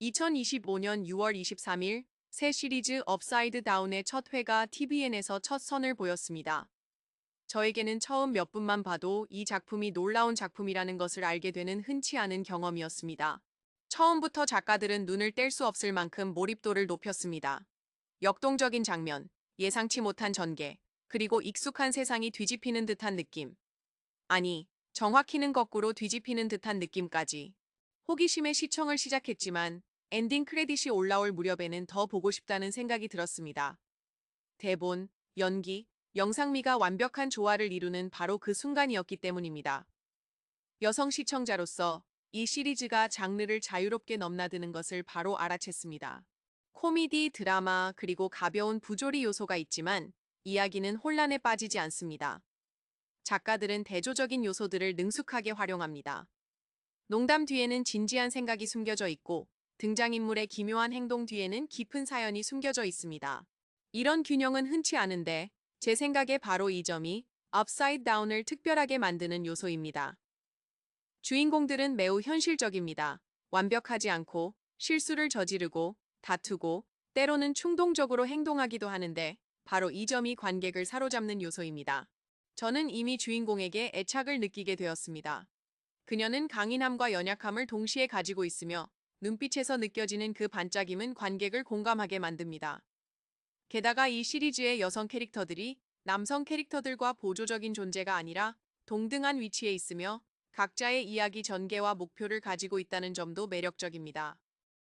2025년 6월 23일 새 시리즈 업사이드 다운의 첫 회가 TVN에서 첫 선을 보였습니다. 저에게는 처음 몇 분만 봐도 이 작품이 놀라운 작품이라는 것을 알게 되는 흔치 않은 경험이었습니다. 처음부터 작가들은 눈을 뗄 수 없을 만큼 몰입도를 높였습니다. 역동적인 장면, 예상치 못한 전개, 그리고 익숙한 세상이 뒤집히는 듯한 느낌. 아니, 정확히는 거꾸로 뒤집히는 듯한 느낌까지. 호기심에 시청을 시작했지만 엔딩 크레딧이 올라올 무렵에는 더 보고 싶다는 생각이 들었습니다. 대본, 연기, 영상미가 완벽한 조화를 이루는 바로 그 순간이었기 때문입니다. 여성 시청자로서 이 시리즈가 장르를 자유롭게 넘나드는 것을 바로 알아챘습니다. 코미디, 드라마, 그리고 가벼운 부조리 요소가 있지만 이야기는 혼란에 빠지지 않습니다. 작가들은 대조적인 요소들을 능숙하게 활용합니다. 농담 뒤에는 진지한 생각이 숨겨져 있고 등장인물의 기묘한 행동 뒤에는 깊은 사연이 숨겨져 있습니다. 이런 균형은 흔치 않은데 제 생각에 바로 이 점이 업사이드 다운을 특별하게 만드는 요소입니다. 주인공들은 매우 현실적입니다. 완벽하지 않고 실수를 저지르고 다투고 때로는 충동적으로 행동하기도 하는데 바로 이 점이 관객을 사로잡는 요소입니다. 저는 이미 주인공에게 애착을 느끼게 되었습니다. 그녀는 강인함과 연약함을 동시에 가지고 있으며 눈빛에서 느껴지는 그 반짝임은 관객을 공감하게 만듭니다. 게다가 이 시리즈의 여성 캐릭터들이 남성 캐릭터들과 보조적인 존재가 아니라 동등한 위치에 있으며 각자의 이야기 전개와 목표를 가지고 있다는 점도 매력적입니다.